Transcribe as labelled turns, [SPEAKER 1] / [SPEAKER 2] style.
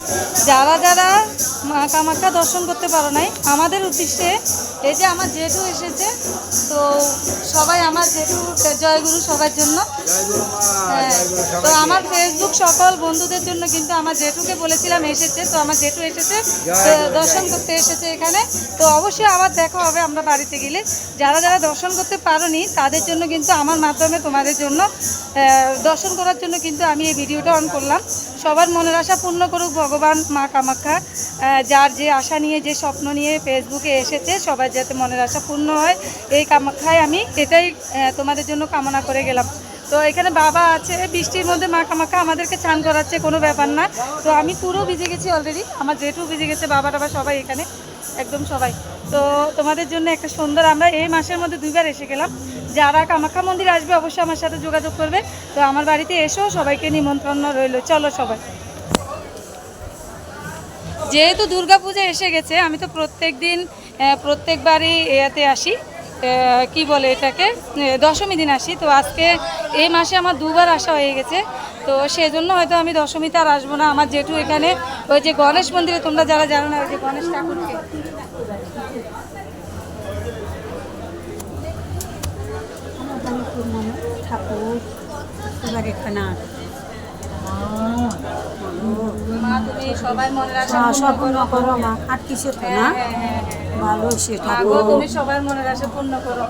[SPEAKER 1] you. যারা যারা মা কামাখ্যা দর্শন করতে পারো নাই আমাদের উদ্দেশ্যে এই যে আমার জেঠু এসেছে তো সবাই আমার জেঠু জয়গুরু সবার জন্য। হ্যাঁ, তো আমার ফেসবুক সকল বন্ধুদের জন্য কিন্তু আমার জেঠুকে বলেছিলাম এসেছে তো আমার জেঠু এসেছে দর্শন করতে এসেছে এখানে। তো অবশ্যই আবার দেখা হবে আমরা বাড়িতে গেলে। যারা যারা দর্শন করতে পারোনি তাদের জন্য কিন্তু আমার মাধ্যমে তোমাদের জন্য দর্শন করার জন্য কিন্তু আমি এই ভিডিওটা অন করলাম। সবার মনের আশা পূর্ণ করুক ভগবান। মা কামাখ্যা যার যে আশা নিয়ে, যে স্বপ্ন নিয়ে ফেসবুকে এসেছে, সবার যাতে মনের আশা পূর্ণ হয়, এই কামাখ্যায় আমি এটাই তোমাদের জন্য কামনা করে গেলাম। তো এখানে বাবা আছে, বৃষ্টির মধ্যে মা কামাখ্যা আমাদেরকে চান করাচ্ছে, কোনো ব্যাপার না। তো আমি পুরো ভিজে গেছি অলরেডি আমার জেঠু ভিজে গেছে, বাবা টাবা সবাই এখানে, একদম সবাই। তো তোমাদের জন্য একটা সুন্দর, আমরা এই মাসের মধ্যে দুইবার এসে গেলাম। যারা কামাখ্যা মন্দির আসবে, অবশ্যই আমার সাথে যোগাযোগ করবে। তো আমার বাড়িতে এসো, সবাইকে নিমন্ত্রণ রইল, চলো সবাই। যেহেতু দুর্গাপূজা এসে গেছে আমি তো প্রত্যেক দিন প্রত্যেকবারই এতে আসি। কি বলে এটাকে? দশমী দিন আসি। তো আজকে এই মাসে আমার দুবার আসা হয়ে গেছে। তো সেজন্য হয়তো আমি দশমীতে আর আসব না। আমার জেঠু এখানে ওই যে গণেশ মন্দিরে তোমরা যারা জানো না ওই যে গণেশ ঠাকুরকে।
[SPEAKER 2] ঠাকুর এবার এখানে
[SPEAKER 1] সবাই মনের আশা পূর্ণ
[SPEAKER 2] সব
[SPEAKER 1] করো।
[SPEAKER 2] করো মা আর কিসে তো না
[SPEAKER 1] হ্যাঁ, হ্যাঁ, হ্যাঁ।
[SPEAKER 2] ভালো সে
[SPEAKER 1] গো,
[SPEAKER 2] ঠাকুর
[SPEAKER 1] তুমি সবার মনের আশা পূর্ণ করো